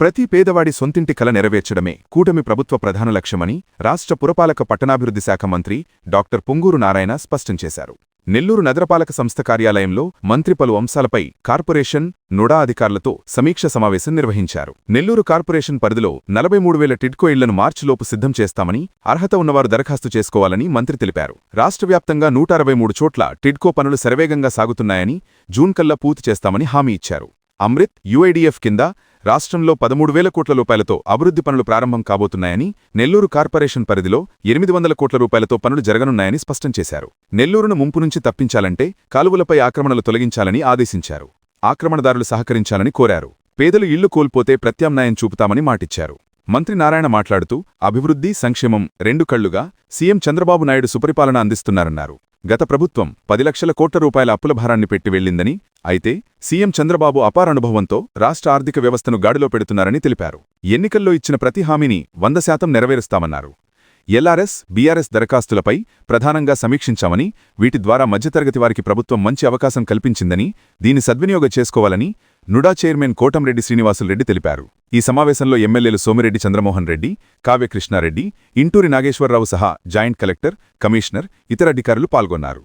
ప్రతి పేదవాడి సొంతింటి కల నెరవేర్చడమే కూటమి ప్రభుత్వ ప్రధాన లక్ష్యమని రాష్ట్ర పురపాలక పట్టణాభివృద్ధి శాఖ మంత్రి డాక్టర్ పొంగూరు నారాయణ స్పష్టం చేశారు. నెల్లూరు నగరపాలక సంస్థ కార్యాలయంలో మంత్రి పలు అంశాలపై కార్పొరేషన్ నుడా అధికారులతో సమీక్ష సమావేశం నిర్వహించారు. నెల్లూరు కార్పొరేషన్ పరిధిలో నలభై మూడు వేల టిడ్కో ఇళ్ళను మార్చిలోపు సిద్ధం చేస్తామని అర్హత ఉన్నవారు దరఖాస్తు చేసుకోవాలని మంత్రి తెలిపారు. రాష్ట్ర వ్యాప్తంగా నూట అరవై మూడు చోట్ల టిడ్కో పనులు శరవేగంగా సాగుతున్నాయని జూన్ కల్లా పూర్తి చేస్తామని హామీ ఇచ్చారు. అమృత్ యుఐడిఎఫ్ కింద రాష్ట్రంలో పదమూడు వేల కోట్ల రూపాయలతో అభివృద్ధి పనులు ప్రారంభం కాబోతున్నాయని నెల్లూరు కార్పొరేషన్ పరిధిలో ఎనిమిది వందల కోట్ల రూపాయలతో పనులు జరగనున్నాయని స్పష్టం చేశారు. నెల్లూరును ముంపు నుంచి తప్పించాలంటే కాలువలపై ఆక్రమణలు తొలగించాలని ఆదేశించారు. ఆక్రమణదారులు సహకరించాలని కోరారు. పేదలు ఇళ్ళు కోల్పోతే ప్రత్యామ్నాయం చూపుతామని మాటిచ్చారు. మంత్రి నారాయణ మాట్లాడుతూ అభివృద్ధి సంక్షేమం రెండు కళ్ళుగా సీఎం చంద్రబాబు నాయుడు సుపరిపాలన అందిస్తున్నారన్నారు. గత ప్రభుత్వం పది లక్షల కోట్ల రూపాయల అప్పుల భారాన్ని పెట్టి వెళ్ళిందని అయితే సీఎం చంద్రబాబు అపారనుభవంతో రాష్ట్ర ఆర్థిక వ్యవస్థను గాడిలో పెడుతున్నారని తెలిపారు. ఎన్నికల్లో ఇచ్చిన ప్రతి హామీని వంద శాతం నెరవేరుస్తామన్నారు. ఎల్ఆర్ఎస్ బీఆర్ఎస్ దరఖాస్తులపై ప్రధానంగా సమీక్షించామని వీటి ద్వారా మధ్యతరగతి వారికి ప్రభుత్వం మంచి అవకాశం కల్పించిందని దీని సద్వినియోగం చేసుకోవాలని నుడా చైర్మన్ కోటంరెడ్డి శ్రీనివాసులరెడ్డి తెలిపారు. ఈ సమావేశంలో ఎమ్మెల్యేలు సోమిరెడ్డి చంద్రమోహన్ రెడ్డి కావ్యకృష్ణారెడ్డి ఇంటూరి నాగేశ్వరరావు సహా జాయింట్ కలెక్టర్ కమిషనర్ ఇతర అధికారులు పాల్గొన్నారు.